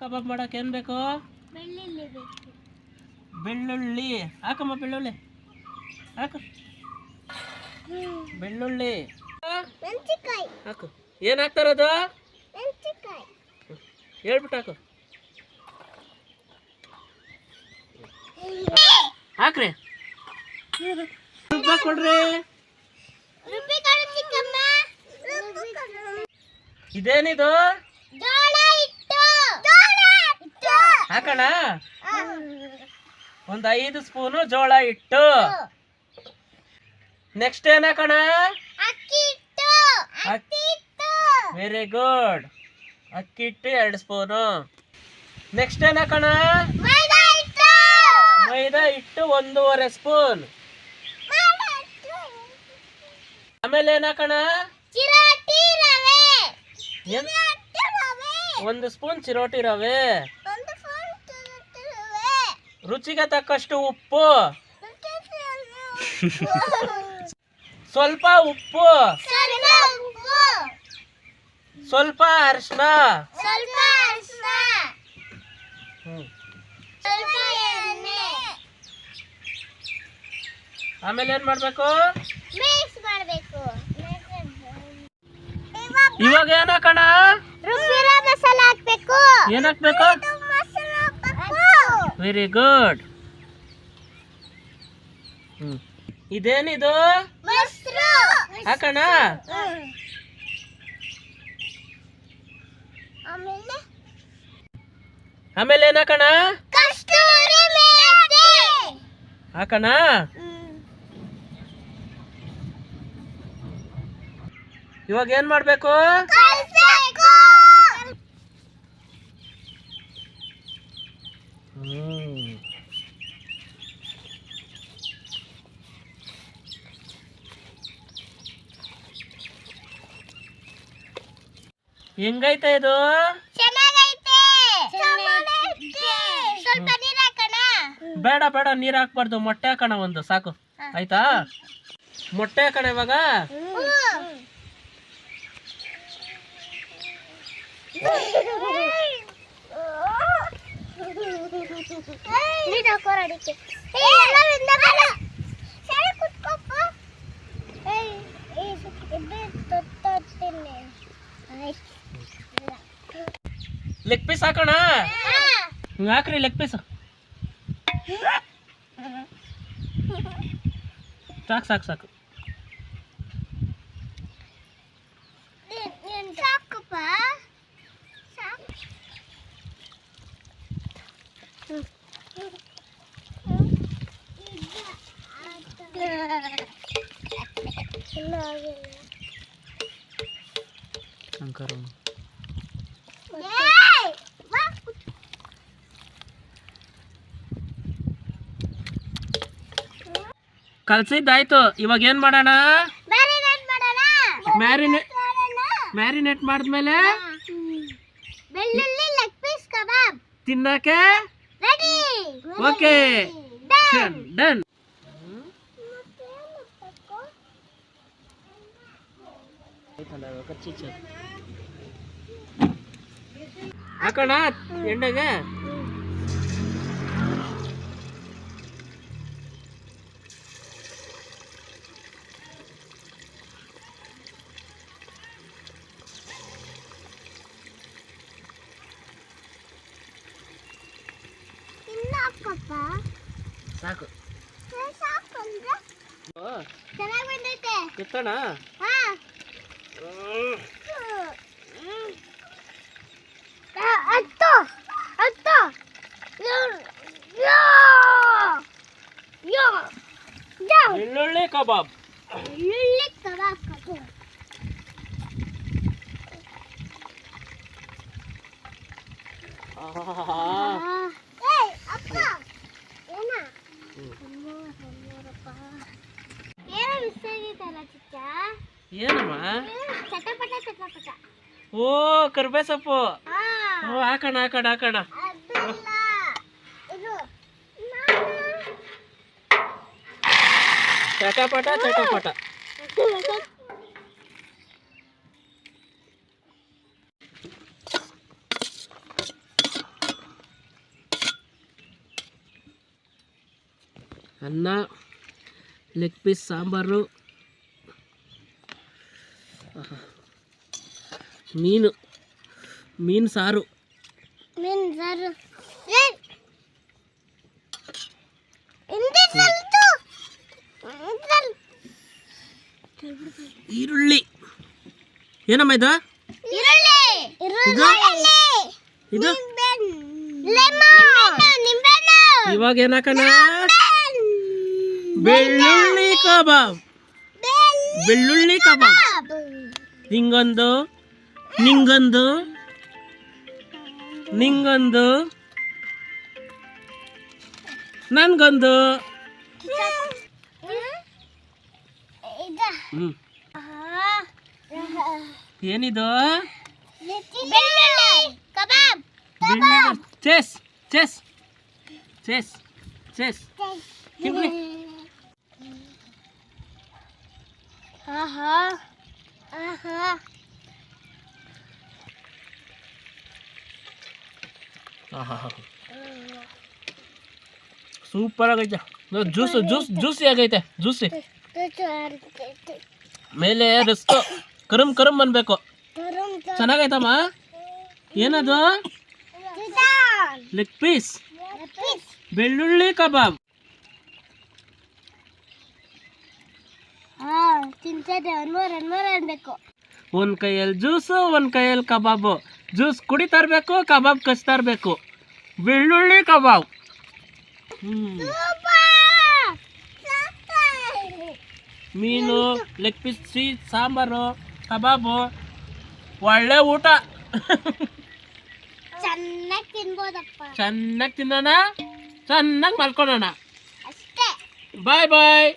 ಕಬಾಬ್ ಮಾಡಕ್ಕೆ ಏನು ಬೇಕು? ಬೆಳ್ಳುಳ್ಳಿ ಬೇಕು. ಬೆಳ್ಳುಳ್ಳಿ. ಹಾಕಮ್ಮ ಬೆಳ್ಳುಳ್ಳಿ. ಹಾಕು. ಬೆಳ್ಳುಳ್ಳಿ. ಏನ್ ಹಾಕು. ಏನು ಹಾಕ್ತಾರದು ಮೆಣಸಿನ್ಕಾಯಿ. ಹೇಳ್ಬಿಟ್ಟು ಹಾಕು. ಹಾಕ್ರಿ. ರುಬ್ಬ ಕೊಡ್ರಿ. ಇದೇನಿದು ಜೋಳ ಹಿಟ್ಟು ಜೋಳ ಹಿಟ್ಟು ಹಾಕೋಣ? ಒಂದು ಐದು ಸ್ಪೂನು ಜೋಳ ಇಟ್ಟು ನೆಕ್ಸ್ಟ್ ಏನ್ ಕಣ ಅಕ್ಕಿ ಹಿಟ್ಟು. ಅಕ್ಕಿ ಹಿಟ್ಟು. ವೆರಿ ಗುಡ್ ಅಕ್ಕಿ ಇಟ್ಟು ಎರಡು ಸ್ಪೂನು. ನೆಕ್ಸ್ಟ್ ಏನ್ ಕಣ ಮೈದಾ ಇಟ್ಟು ಒಂದೂವರೆ ಸ್ಪೂನ್. ಆಮೇಲೆ ಏನ್ ಕಣ ಚಿರೋಟಿ ರವೆ. ಏನ್? ಚಿರೋಟಿ ರವೆ. ಒಂದು ಸ್ಪೂನ್ ಚಿರೋಟಿ ರವೆ ಒಂದು ಸ್ಪೂನ್ ಚಿರೋಟಿ ರವೆ ರುಚಿಗೆ ತಕ್ಕಷ್ಟು ಉಪ್ಪು. ಸ್ವಲ್ಪ ಉಪ್ಪು. ಸ್ವಲ್ಪ ಅರ್ಶನ ಆಮೇಲೆ ಏನ್ ಮಾಡ್ಬೇಕು? ಇವಾಗ ಏನೋ ಕಣ? ರುಬ್ಬಿರೋ ಮಸಾಲ ಹಾಕ್ಬೇಕು. ಏನ್ ಹಾಕ್ಬೇಕು? Very good hmm. ಇದೇನಿದು? ಹಾಕೋಣ. ಆಮೇಲೆ? ಆಮೇಲೆ ಏನ್ ಹಾಕೋಣ ಕಸ್ತೂರಿ ಮೇಥಿ. ಹಾಕೋಣ. ಇವಾಗ ಏನ್ ಮಾಡ್ಬೇಕು? ಹೆಂಗೈತೆ ಇದು? ಚೆನ್ನಾಗೈತೆ. ಚೆನ್ನಾಗೈತೆ. ಸ್ವಲ್ಪ ನೀರು ಹಾಕೋಣ? ಬೇಡ ಬೇಡ ನೀರ್ ಹಾಕ್ಬಾರ್ದು. ಮೊಟ್ಟೆ ಹಾಕೋಣ ಒಂದು ಸಾಕು. ಆಯ್ತಾ? ಮೊಟ್ಟೆ ಹಾಕೋಣ ಇವಾಗ? ನೀನು ಹಾಕೋರ ಅಡಿಕೆ. ಲೆಗ್ ಪೀಸ್ ಹಾಕೋಣ? ಹಾಕ್ರಿ ಲೆಗ್ ಪೀಸ್ ಸಾಕು ಸಾಕು ಸಾಕು ಸಾಕಪ್ಪ ಸಾಕು ಕಲ್ಸಿದ್ದಾಯ್ತು ಇವಾಗ ಏನ್ ಮಾಡೋಣ? ಮ್ಯಾರಿನೇಟ್? ಮ್ಯಾರಿನೇಟ್ ಮಾಡಿದ್ಮೇಲೆ ಬೆಳ್ಳುಳ್ಳಿ ಲೆಗ್ ಪೀಸ್ ಕಬಾಬ್ ತಿನ್ನಕ್ಕೆ? ಓಕೆ ಡನ್ ಹಾಕೋಣ ಎಣ್ಣೆಗೆ ಇನ್ನು ಹಾಕಪ್ಪ ಸಾಕು ಸಾಕಂದ್ರೆ ಚೆನ್ನಾಗಿ ಬಂದೈತೆ ಎತ್ತಣ ಹಾ 아따 아따 야야야 릴리 kebab 릴리 kebab 가고 아 에이 아빠 얘나 엄마 엄마 아빠 얘랑 비슷하게 달라지자 얘는 뭐야 ಓ ಕರ್ಬೆ ಸೊಪ್ಪು. ಓ ಹಾಕೋಣ ಹಾಕೋಣ ಹಾಕೋಣ. ಚಟಪಟ ಚಟಪಟ. ಅನ್ನ ಲೆಗ್ ಪೀಸ್ ಸಾಂಬಾರು. ಮೀನು ಮೀನು ಸಾರು. ಮೀನ್ ಸಾರು. ಈರುಳ್ಳಿ. ಏನಮ್ಮ ಇದು. ಇದು. ಇವಾಗ ಏನಕಣ? ಬೆಳ್ಳುಳ್ಳಿ ಕಬಾಬ್. ಬೆಳ್ಳುಳ್ಳಿ ಕಬಾಬ್. ಹಿಂಗೊಂದು ನಿಂಗೊಂದು ನಿಂಗೊಂದು ನನ್ಗೊಂದು ಇದು. ಹ್ಮ್ ಆಹಾ. ಏನಿದು ಬೆಳ್ಳುಳ್ಳಿ ಕಬಾಬ್ ಬೆಳ್ಳುಳ್ಳಿ ಚೆಸ್ ಚೆಸ್ ಚೆಸ್ ಚೆಸ್ ತಿನ್ನಿ ಆಹಾ ಆಹಾ ಸೂಪರ್ ಆಗೈತೆ ಜ್ಯೂಸ್ ಜ್ಯೂಸ್ ಜ್ಯೂಸಿ ಆಗೈತೆ ಜ್ಯೂಸಿ ಮೇಲೆ ರಸ್ತು ಕರಮ್ ಕರಮ್ ಅನ್ಬೇಕು ಚೆನ್ನಾಗೈತಮ್ಮ ಏನದು ಲೆಗ್ ಪೀಸ್ ಬೆಳ್ಳುಳ್ಳಿ ಕಬಾಬ್ ಹಾ ತಿಂತದೆ ಅನ್ವರ್ ಅನ್ವರ್ ಅನ್ಬೇಕು ಒಂದ್ ಕೈಯಲ್ಲಿ ಜ್ಯೂಸು ಒಂದ್ ಕೈಯಲ್ಲಿ ಕಬಾಬು ಜ್ಯೂಸ್ ಕುಡಿತಾ ಇರ್ಬೇಕು ಕಬಾಬ್ ಕಚ್ತಾ ಇರ್ಬೇಕು ಬೆಳ್ಳುಳ್ಳಿ ಕಬಾಬ್ ಹ್ಮ್ ಮೀನು ಲೆಗ್ ಪೀಸ್ ಸ್ವೀಟ್ ಸಾಂಬಾರು ಕಬಾಬು ಒಳ್ಳೆ ಊಟ ಚೆನ್ನಾಗಿ ತಿನ್ಬೋದಪ್ಪ ಚೆನ್ನಾಗಿ ತಿನ್ನೋಣ ಚೆನ್ನಾಗಿ ಮಲ್ಕೊಳ್ಳೋಣ ಅಷ್ಟೇ ಬಾಯ್ ಬಾಯ್